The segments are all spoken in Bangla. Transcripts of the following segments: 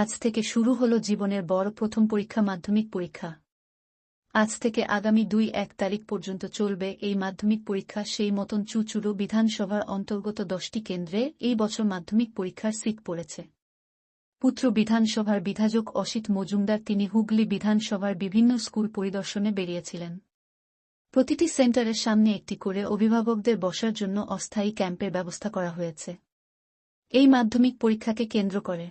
আজ থেকে শুরু হলো জীবনের বড় প্রথম পরীক্ষা, মাধ্যমিক পরীক্ষা। আজ থেকে আগামী দুই এক তারিখ পর্যন্ত চলবে এই মাধ্যমিক পরীক্ষা। সেই মতন চুচুড়ো বিধানসভার অন্তর্গত দশটি কেন্দ্রে এই বছর মাধ্যমিক পরীক্ষার সিট পড়েছে। পুত্র বিধানসভার বিধায়ক অসিত মজুমদার তিনি হুগলি বিধানসভার বিভিন্ন স্কুল পরিদর্শনে বেরিয়েছিলেন। প্রতিটি সেন্টারের সামনে একটি করে অভিভাবকদের বসার জন্য অস্থায়ী ক্যাম্পের ব্যবস্থা করা হয়েছে। এই মাধ্যমিক পরীক্ষাকে কেন্দ্র করে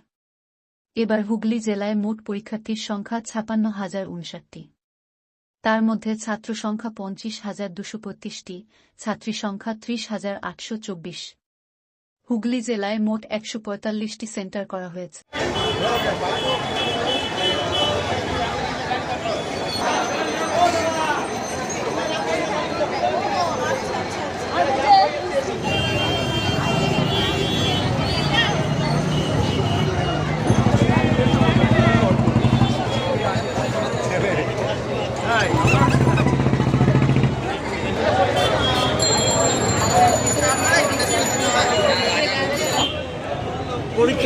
এবার হুগলি জেলায় মোট পরীক্ষার্থীর সংখ্যা ছাপান্ন হাজার উনষাটটি তার মধ্যে ছাত্র সংখ্যা পঞ্চাশ হাজার দুশো পঁচিশটি ছাত্রী সংখ্যা ত্রিশ হাজার আটশো চব্বিশ। হুগলি জেলায় মোট একশো পঁয়তাল্লিশটি সেন্টার করা হয়েছে।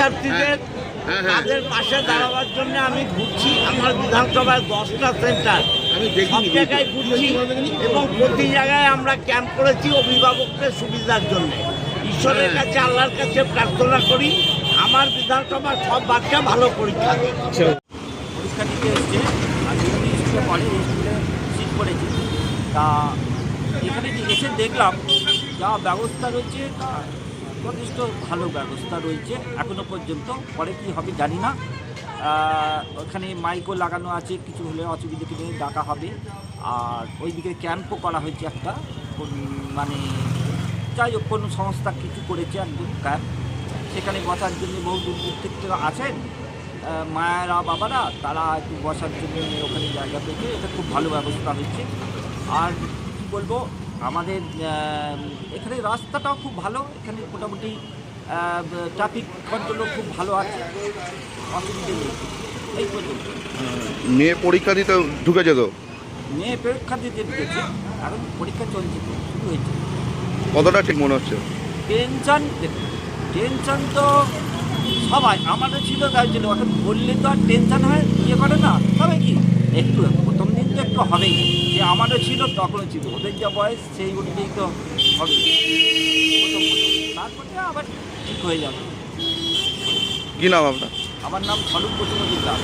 পরীক্ষার্থীদের হ্যাঁ, হ্যাঁ। তাদের পাশে দাঁড়াবার জন্য আমি ঘুরছি। আমার বিধানসভায় দশটা সেন্টার। সব জায়গায় ঘুরছি এবং প্রতি জায়গায় আমরা ক্যাম্প করেছি অভিভাবকদের সুবিধার জন্য। ঈশ্বরের হ্যাঁ। কাছে আল্লাহর কাছে প্রার্থনা করি আমার বিধানসভার সব বাচ্চা ভালো পরীক্ষা পরীক্ষা দিতে এসছে। স্কুলে স্কুলে সিট পড়েছে তা এখানে এসে দেখলাম যা ব্যবস্থা রয়েছে তা যথেষ্ট ভালো ব্যবস্থা রয়েছে। এখনও পর্যন্ত। পরে কি হবে জানি না। ওখানে মাইকও লাগানো আছে। কিছু হলে অসুবিধা কিছু ডাকা হবে। আর ওইদিকে ক্যাম্পও করা হয়েছে একটা। মানে যাই হোক, কোনো সংস্থা কিছু করেছে একদম ক্যাম্প সেখানে বসার জন্য বহু দূর দূর থেকে আছেন মায়েরা, বাবারা, তারা একটু বসার জন্য ওখানে জায়গা পেয়েছে। এটা খুব ভালো ব্যবস্থা হয়েছে। আর কী বলব আমাদের এখানে রাস্তাটাও খুব ভালো এখানে মোটামুটি ট্রাফিক কন্ট্রোলও খুব ভালো আছে। অসুবিধে নেই। এই পর্যন্ত। মেয়ে পরীক্ষা দিতে ঢুকে যেত মেয়ে পরীক্ষা দিতে ঢুকেছে এখন পরীক্ষা চলছে শুরু হয়েছে। কতটা ঠিক মনে হচ্ছে? টেনশন টেনশন তো সবাই আমাদের ছিল তাই ছিল এখন বললে তো আর টেনশন হয় ইয়ে করে না তবে কি একটু তো একটু হবেই। যে আমারও ছিল তখনও ছিল। ওদের যা বয়স সেই অনুযায়ী তো হবে তারপরে আবার ঠিক হয়ে যাবে। কি নাম আপনার? আমার নাম স্বরূপ বসুমতি দাস।